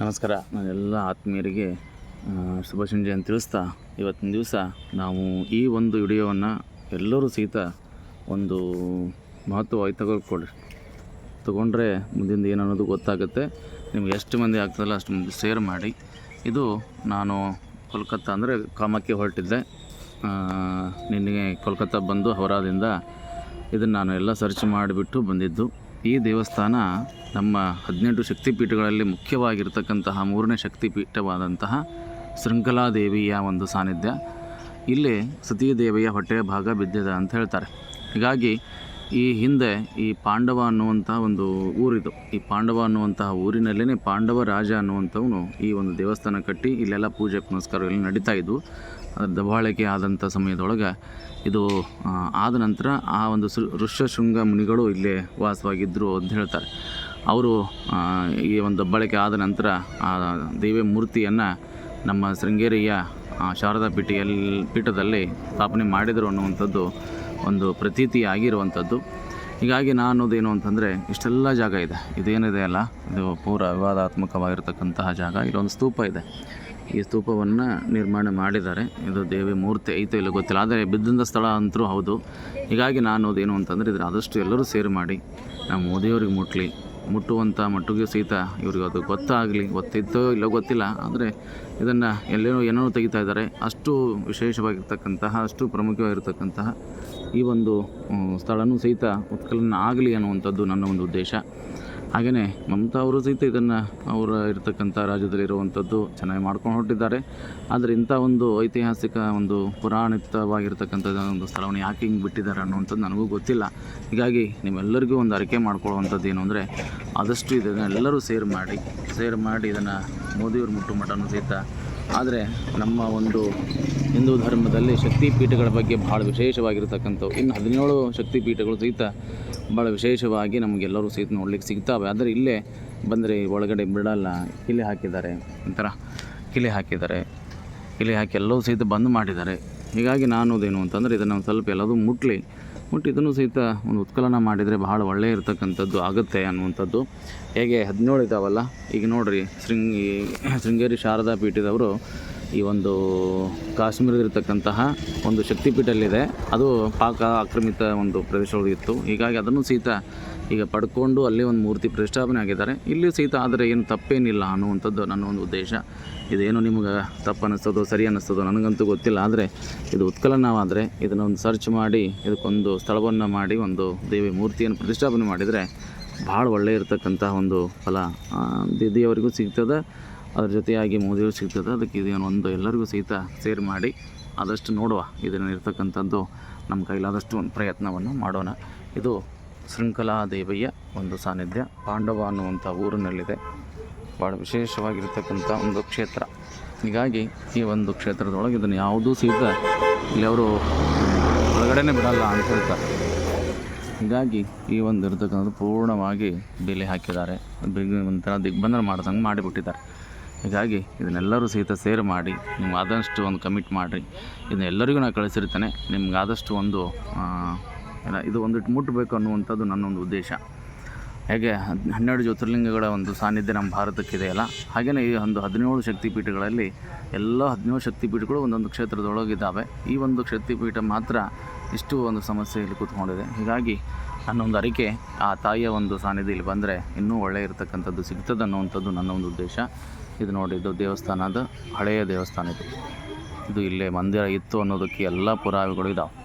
ನಮಸ್ಕಾರ. ನಾನೆಲ್ಲ ಆತ್ಮೀಯರಿಗೆ ಶುಭ ಸಂಜೆ ಅಂತ ತಿಳಿಸ್ತಾ ಇವತ್ತಿನ ದಿವಸ ನಾವು ಈ ಒಂದು ವಿಡಿಯೋವನ್ನು ಎಲ್ಲರೂ ಸಹಿತ ಒಂದು ಮಹತ್ವವಾಗಿ ತಗೊಳ್ಕೊಳ್ರಿ ತಗೊಂಡ್ರೆ ಮುಂದಿಂದ ಏನು ಅನ್ನೋದು ಗೊತ್ತಾಗುತ್ತೆ. ನಿಮ್ಗೆ ಎಷ್ಟು ಮಂದಿ ಆಗ್ತದಲ್ಲ ಅಷ್ಟು ಮಂದಿ ಶೇರ್ ಮಾಡಿ. ಇದು ನಾನು ಕೋಲ್ಕತ್ತಾ ಅಂದರೆ ಕಾಮಕ್ಕೆ ಹೊರಟಿದ್ದೆ. ನಿನ್ನೆ ಕೋಲ್ಕತ್ತಾ ಬಂದು ಹವರಾದಿಂದ ಇದನ್ನು ನಾನು ಎಲ್ಲ ಸರ್ಚ್ ಮಾಡಿಬಿಟ್ಟು ಬಂದಿದ್ದು. ಈ ದೇವಸ್ಥಾನ ನಮ್ಮ ಹದಿನೆಂಟು ಶಕ್ತಿಪೀಠಗಳಲ್ಲಿ ಮುಖ್ಯವಾಗಿರ್ತಕ್ಕಂತಹ ಮೂರನೇ ಶಕ್ತಿಪೀಠವಾದಂತಹ ಶೃಂಖಲಾದೇವಿಯ ಒಂದು ಸಾನ್ನಿಧ್ಯ. ಇಲ್ಲಿ ಸತೀದೇವಿಯ ಹೊಟ್ಟೆಯ ಭಾಗ ಬಿದ್ದಿದೆ ಅಂತ ಹೇಳ್ತಾರೆ. ಹೀಗಾಗಿ ಈ ಹಿಂದೆ ಈ ಪಾಂಡವ ಅನ್ನುವಂತಹ ಒಂದು ಊರಿದು. ಈ ಪಾಂಡವ ಅನ್ನುವಂತಹ ಊರಿನಲ್ಲೇ ಪಾಂಡವ ರಾಜ ಅನ್ನುವಂಥವನು ಈ ಒಂದು ದೇವಸ್ಥಾನ ಕಟ್ಟಿ ಇಲ್ಲೆಲ್ಲ ಪೂಜೆ ಪುನಸ್ಕಾರ ಎಲ್ಲ ನಡೀತಾ ಇದ್ವು. ಅದರ ದಬ್ಬಾಳಿಕೆ ಆದಂಥ ಸಮಯದೊಳಗೆ ಇದು ಆದ ನಂತರ ಆ ಒಂದು ಋಷ್ಯಶೃಂಗ ಮುನಿಗಳು ಇಲ್ಲೇ ವಾಸವಾಗಿದ್ದರು ಅಂತ ಹೇಳ್ತಾರೆ. ಅವರು ಈ ಒಂದು ದಬ್ಬಾಳಿಕೆ ಆದ ನಂತರ ಆ ದೇವಿಯ ಮೂರ್ತಿಯನ್ನು ನಮ್ಮ ಶೃಂಗೇರಿಯ ಶಾರದಾ ಪೀಠೆಯಲ್ಲಿ ಪೀಠದಲ್ಲಿ ಸ್ಥಾಪನೆ ಮಾಡಿದರು ಅನ್ನುವಂಥದ್ದು ಒಂದು ಪ್ರತೀತಿ ಆಗಿರುವಂಥದ್ದು. ಹೀಗಾಗಿ ನಾನು ಅನ್ನೋದೇನು ಅಂತಂದರೆ, ಇಷ್ಟೆಲ್ಲ ಜಾಗ ಇದೆ. ಇದೇನಿದೆ ಅಲ್ಲ, ಇದು ಪೂರ ವಿವಾದಾತ್ಮಕವಾಗಿರ್ತಕ್ಕಂತಹ ಜಾಗ. ಇಲ್ಲೊಂದು ಸ್ತೂಪ ಇದೆ. ಈ ಸ್ತೂಪವನ್ನು ನಿರ್ಮಾಣ ಮಾಡಿದ್ದಾರೆ. ಇದು ದೇವಿ ಮೂರ್ತಿ ಐತೆ ಇಲ್ಲ ಗೊತ್ತಿಲ್ಲ, ಆದರೆ ಬಿದ್ದಂಥ ಸ್ಥಳ ಅಂತರೂ ಹೌದು. ಹೀಗಾಗಿ ನಾನು ಅನ್ನೋದೇನು ಅಂತಂದರೆ, ಇದ್ರ ಆದಷ್ಟು ಎಲ್ಲರೂ ಸೇರಿ ಮಾಡಿ ನಮ್ಮ ಮೋದಿಯವ್ರಿಗೆ ಮುಟ್ಲಿ. ಮುಟ್ಟುವಂಥ ಮಟ್ಟಿಗೆ ಸಹಿತ ಇವ್ರಿಗೆ ಅದು ಗೊತ್ತಾಗಲಿ, ಗೊತ್ತಿತ್ತೋ ಇಲ್ಲೋ ಗೊತ್ತಿಲ್ಲ, ಆದರೆ ಇದನ್ನು ಎಲ್ಲೇನೋ ಏನೇನೋ ತೆಗಿತಾ ಇದ್ದಾರೆ. ಅಷ್ಟು ವಿಶೇಷವಾಗಿರ್ತಕ್ಕಂತಹ, ಅಷ್ಟು ಪ್ರಮುಖವಾಗಿರ್ತಕ್ಕಂತಹ ಈ ಒಂದು ಸ್ಥಳವೂ ಸಹಿತ ಉತ್ಕಲನ ಆಗಲಿ ಅನ್ನುವಂಥದ್ದು ನನ್ನ ಒಂದು ಉದ್ದೇಶ. ಹಾಗೆಯೇ ಮಮತಾ ಅವರು ಸಹಿತ ಇದನ್ನು ಅವರ ಇರತಕ್ಕಂಥ ರಾಜ್ಯದಲ್ಲಿರುವಂಥದ್ದು ಚೆನ್ನಾಗಿ ಮಾಡ್ಕೊಂಡು ಹೊರಟಿದ್ದಾರೆ. ಆದರೆ ಇಂಥ ಒಂದು ಐತಿಹಾಸಿಕ ಒಂದು ಪುರಾಣಿತವಾಗಿರ್ತಕ್ಕಂಥ ಒಂದು ಸ್ಥಳವನ್ನು ಯಾಕೆ ಹಿಂಗೆ ಬಿಟ್ಟಿದ್ದಾರೆ ಅನ್ನುವಂಥದ್ದು ನನಗೂ ಗೊತ್ತಿಲ್ಲ. ಹೀಗಾಗಿ ನಿಮ್ಮೆಲ್ಲರಿಗೂ ಒಂದು ಅರಿಕೆ ಮಾಡ್ಕೊಳ್ಳುವಂಥದ್ದು ಏನು ಅಂದರೆ, ಆದಷ್ಟು ಇದನ್ನು ಎಲ್ಲರೂ ಸೇರ್ ಮಾಡಿ ಸೇರ್ ಮಾಡಿ ಇದನ್ನು ಮೋದಿಯವ್ರ ಮುಟ್ಟು ಸಹಿತ ಆದರೆ ನಮ್ಮ ಒಂದು ಹಿಂದೂ ಧರ್ಮದಲ್ಲಿ ಶಕ್ತಿಪೀಠಗಳ ಬಗ್ಗೆ ಭಾಳ ವಿಶೇಷವಾಗಿರ್ತಕ್ಕಂಥವು. ಇನ್ನು ಹದಿನೇಳು ಶಕ್ತಿಪೀಠಗಳು ಸಹಿತ ಭಾಳ ವಿಶೇಷವಾಗಿ ನಮಗೆಲ್ಲರೂ ಸಹಿತ ನೋಡ್ಲಿಕ್ಕೆ ಸಿಗ್ತಾವೆ. ಆದರೆ ಇಲ್ಲೇ ಬಂದರೆ ಒಳಗಡೆ ಬಿಡಲ್ಲ ಕಿಲೆ ಹಾಕಿದ್ದಾರೆ. ಒಂಥರ ಕಿಲೆ ಹಾಕಿದ್ದಾರೆ. ಕಿಲೆ ಹಾಕಿ ಎಲ್ಲವೂ ಸಹಿತ ಬಂದ್ ಮಾಡಿದ್ದಾರೆ. ಹೀಗಾಗಿ ನಾನು ಅನ್ನೋದೇನು ಅಂತಂದರೆ ಇದನ್ನು ಒಂದು ಸ್ವಲ್ಪ ಎಲ್ಲದೂ ಮುಟ್ಲಿ. ಮುಟ್ಟಿ ಇದನ್ನು ಸಹಿತ ಒಂದು ಉತ್ಕಲನ ಮಾಡಿದರೆ ಬಹಳ ಒಳ್ಳೆಯ ಇರತಕ್ಕಂಥದ್ದು ಆಗುತ್ತೆ ಅನ್ನುವಂಥದ್ದು ಹೇಗೆ ಹದಿನೇಳು ಇದ್ದಾವಲ್ಲ ಈಗ ನೋಡಿರಿ, ಶೃಂಗಿ, ಶೃಂಗೇರಿ ಶಾರದಾ ಪೀಠದವರು ಈ ಒಂದು ಕಾಶ್ಮೀರದಲ್ಲಿರ್ತಕ್ಕಂತಹ ಒಂದು ಶಕ್ತಿಪೀಠಲ್ಲಿದೆ. ಅದು ಪಾಕ ಆಕ್ರಮಿತ ಒಂದು ಪ್ರದೇಶದೊಳಗಿತ್ತು ಹೀಗಾಗಿ ಅದನ್ನು ಸಹಿತ ಈಗ ಪಡ್ಕೊಂಡು ಅಲ್ಲಿ ಒಂದು ಮೂರ್ತಿ ಪ್ರತಿಷ್ಠಾಪನೆ ಆಗಿದ್ದಾರೆ. ಇಲ್ಲಿ ಸಹಿತ ಆದರೆ ಏನು ತಪ್ಪೇನಿಲ್ಲ ಅನ್ನುವಂಥದ್ದು ನನ್ನ ಒಂದು ಉದ್ದೇಶ. ಇದೇನು ನಿಮ್ಗೆ ತಪ್ಪು ಅನ್ನಿಸ್ತದೋ ಸರಿ ಅನ್ನಿಸ್ತದೋ ನನಗಂತೂ ಗೊತ್ತಿಲ್ಲ. ಆದರೆ ಇದು ಉತ್ಕಲನವಾದರೆ ಇದನ್ನು ಒಂದು ಸರ್ಚ್ ಮಾಡಿ, ಇದಕ್ಕೊಂದು ಸ್ಥಳವನ್ನು ಮಾಡಿ, ಒಂದು ದೇವಿ ಮೂರ್ತಿಯನ್ನು ಪ್ರತಿಷ್ಠಾಪನೆ ಮಾಡಿದರೆ ಭಾಳ ಒಳ್ಳೆಯ ಇರತಕ್ಕಂಥ ಒಂದು ಫಲ ದಿದಿಯವರಿಗೂ ಸಿಗ್ತದೆ. ಅದ್ರ ಜೊತೆಯಾಗಿ ಮೋದಿಯವರು ಸಿಗ್ತದೆ. ಅದಕ್ಕೆ ಇದೇನು ಒಂದು ಎಲ್ಲರಿಗೂ ಸಹಿತ ಸೇರ್ ಮಾಡಿ ಆದಷ್ಟು ನೋಡುವ. ಇದನ್ನು ಇರ್ತಕ್ಕಂಥದ್ದು ನಮ್ಮ ಕೈಲಾದಷ್ಟು ಒಂದು ಪ್ರಯತ್ನವನ್ನು ಮಾಡೋಣ. ಇದು ಶೃಂಖಲಾ ದೇವಿಯ ಒಂದು ಸಾನ್ನಿಧ್ಯ. ಪಾಂಡವ ಅನ್ನುವಂಥ ಊರಿನಲ್ಲಿದೆ. ಭಾಳ ವಿಶೇಷವಾಗಿರ್ತಕ್ಕಂಥ ಒಂದು ಕ್ಷೇತ್ರ. ಹೀಗಾಗಿ ಈ ಒಂದು ಕ್ಷೇತ್ರದೊಳಗೆ ಇದನ್ನು ಯಾವುದೂ ಸಹಿತ ಇಲ್ಲಿ ಅವರು ಒಳಗಡೆನೇ ಬಿಡಲ್ಲ ಅಂತ ಹೇಳ್ತಾರೆ. ಹೀಗಾಗಿ ಈ ಒಂದು ಇರ್ತಕ್ಕಂಥದ್ದು ಪೂರ್ಣವಾಗಿ ಬೆಲೆ ಹಾಕಿದ್ದಾರೆ. ಒಂಥರ ದಿಗ್ಬಂಧನ ಮಾಡ್ದಂಗೆ ಮಾಡಿಬಿಟ್ಟಿದ್ದಾರೆ. ಹೀಗಾಗಿ ಇದನ್ನೆಲ್ಲರೂ ಸಹಿತ ಸೇರ್ ಮಾಡಿ, ನಿಮ್ಗೆ ಆದಷ್ಟು ಒಂದು ಕಮಿಟ್ ಮಾಡಿರಿ. ಇದನ್ನೆಲ್ಲರಿಗೂ ನಾನು ಕಳಿಸಿರ್ತೇನೆ. ನಿಮ್ಗೆ ಆದಷ್ಟು ಒಂದು ಏನ, ಇದು ಒಂದಿಟ್ಟು ಮುಟ್ಟಬೇಕು ಅನ್ನುವಂಥದ್ದು ನನ್ನ ಒಂದು ಉದ್ದೇಶ. ಹೇಗೆ, ಹನ್ನೆರಡು ಜ್ಯೋತಿರ್ಲಿಂಗಗಳ ಒಂದು ಸಾನ್ನಿಧ್ಯ ನಮ್ಮ ಭಾರತಕ್ಕಿದೆಯಲ್ಲ ಹಾಗೆಯೇ ಈ ಒಂದು ಹದಿನೇಳು ಶಕ್ತಿಪೀಠಗಳಲ್ಲಿ ಎಲ್ಲ ಹದಿನೇಳು ಶಕ್ತಿಪೀಠಗಳು ಒಂದೊಂದು ಕ್ಷೇತ್ರದೊಳಗಿದ್ದಾವೆ. ಈ ಒಂದು ಶಕ್ತಿಪೀಠ ಮಾತ್ರ ಇಷ್ಟು ಒಂದು ಸಮಸ್ಯೆಯಲ್ಲಿ ಕೂತ್ಕೊಂಡಿದೆ. ಹೀಗಾಗಿ ನನ್ನೊಂದು ಅರಿಕೆ, ಆ ತಾಯಿಯ ಒಂದು ಸಾನ್ನಿಧ್ಯ ಇಲ್ಲಿ ಬಂದರೆ ಇನ್ನೂ ಒಳ್ಳೆಯ ಇರತಕ್ಕಂಥದ್ದು ಸಿಗ್ತದೆ ಅನ್ನುವಂಥದ್ದು ನನ್ನ ಒಂದು ಉದ್ದೇಶ. ಇದು ನೋಡಿ, ಇದು ದೇವಸ್ಥಾನದ ಹಳೆಯ ದೇವಸ್ಥಾನ ಇದು. ಇದು ಇಲ್ಲೇ ಮಂದಿರ ಇತ್ತು ಅನ್ನೋದಕ್ಕೆ ಎಲ್ಲ ಪುರಾವೆಗಳು ಇದ್ದಾವೆ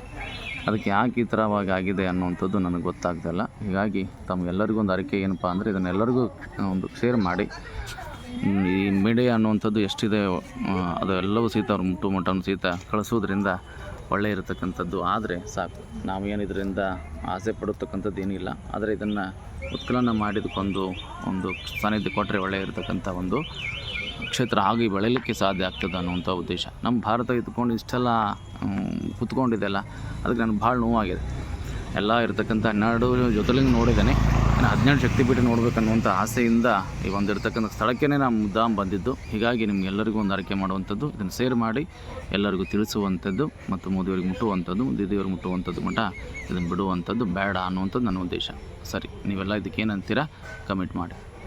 ಅದಕ್ಕೆ ಯಾಕೆ ಈ ಥರವಾಗಿ ಆಗಿದೆ ಅನ್ನುವಂಥದ್ದು ನನಗೆ ಗೊತ್ತಾಗ್ತಿಲ್ಲ ಹೀಗಾಗಿ ತಮಗೆಲ್ಲರಿಗೂ ಒಂದು ಅರಿಕೆ ಏನಪ್ಪ ಅಂದರೆ ಇದನ್ನೆಲ್ಲರಿಗೂ ಒಂದು ಶೇರ್ ಮಾಡಿ. ಈ ಮೀಡಿಯಾ ಅನ್ನುವಂಥದ್ದು ಎಷ್ಟಿದೆ ಅದು ಎಲ್ಲವೂ ಸಹಿತ ಅವ್ರು ಮುಟ್ಟು ಮುಟ್ಟನ್ನು ಸಹಿತ ಕಳಿಸೋದ್ರಿಂದ ಒಳ್ಳೆ ಇರತಕ್ಕಂಥದ್ದು ಆದರೆ ಸಾಕು. ನಾವೇನು ಇದರಿಂದ ಆಸೆ ಪಡತಕ್ಕಂಥದ್ದು ಏನಿಲ್ಲ. ಆದರೆ ಇದನ್ನು ಉತ್ಕಲನ ಮಾಡಿದಕ್ಕೊಂದು ಒಂದು ಸಾನ್ನಿಧ್ಯ ಕೊಟ್ಟರೆ ಒಳ್ಳೆಯ ಇರತಕ್ಕಂಥ ಒಂದು ಕ್ಷೇತ್ರ ಆಗಿ ಬೆಳೆಯಲಿಕ್ಕೆ ಸಾಧ್ಯ ಆಗ್ತದೆ ಅನ್ನುವಂಥ ಉದ್ದೇಶ. ನಮ್ಮ ಭಾರತ ಇದ್ಕೊಂಡು ಇಷ್ಟೆಲ್ಲ ಕೂತ್ಕೊಂಡಿದೆ ಕುತ್ಕೊಂಡಿದೆಲ್ಲ, ಅದಕ್ಕೆ ನನಗೆ ಭಾಳ ನೋವಾಗಿದೆ. ಎಲ್ಲ ಇರ್ತಕ್ಕಂಥ ಹನ್ನೆರಡು ಜೊತೆಲಿಂಗ್ ನೋಡಿದ್ದೇನೆ. ಇನ್ನು ಹದಿನೆಂಟು ಶಕ್ತಿಪೀಠ ನೋಡಬೇಕನ್ನುವಂಥ ಆಸೆಯಿಂದ ಈ ಒಂದು ಇರ್ತಕ್ಕಂಥ ಸ್ಥಳಕ್ಕೇ ನಾನು ಮುದ್ದಾಮ್ ಬಂದಿದ್ದು. ಹೀಗಾಗಿ ನಿಮಗೆಲ್ಲರಿಗೂ ಒಂದು ಆರೈಕೆ ಮಾಡುವಂಥದ್ದು, ಇದನ್ನು ಸೇರ್ ಮಾಡಿ ಎಲ್ಲರಿಗೂ ತಿಳಿಸುವಂಥದ್ದು ಮತ್ತು ಮೋದಿಯವರಿಗೆ ಮುಟ್ಟುವಂಥದ್ದು, ದೀದಿಯವ್ರಿಗೆ ಮುಟ್ಟುವಂಥದ್ದು ಮಠ ಇದನ್ನು ಬಿಡುವಂಥದ್ದು ಬೇಡ ಅನ್ನುವಂಥದ್ದು ನನ್ನ ಉದ್ದೇಶ. ಸರಿ, ನೀವೆಲ್ಲ ಇದಕ್ಕೆ ಏನಂತೀರಾ? ಕಮೆಂಟ್ ಮಾಡಿ.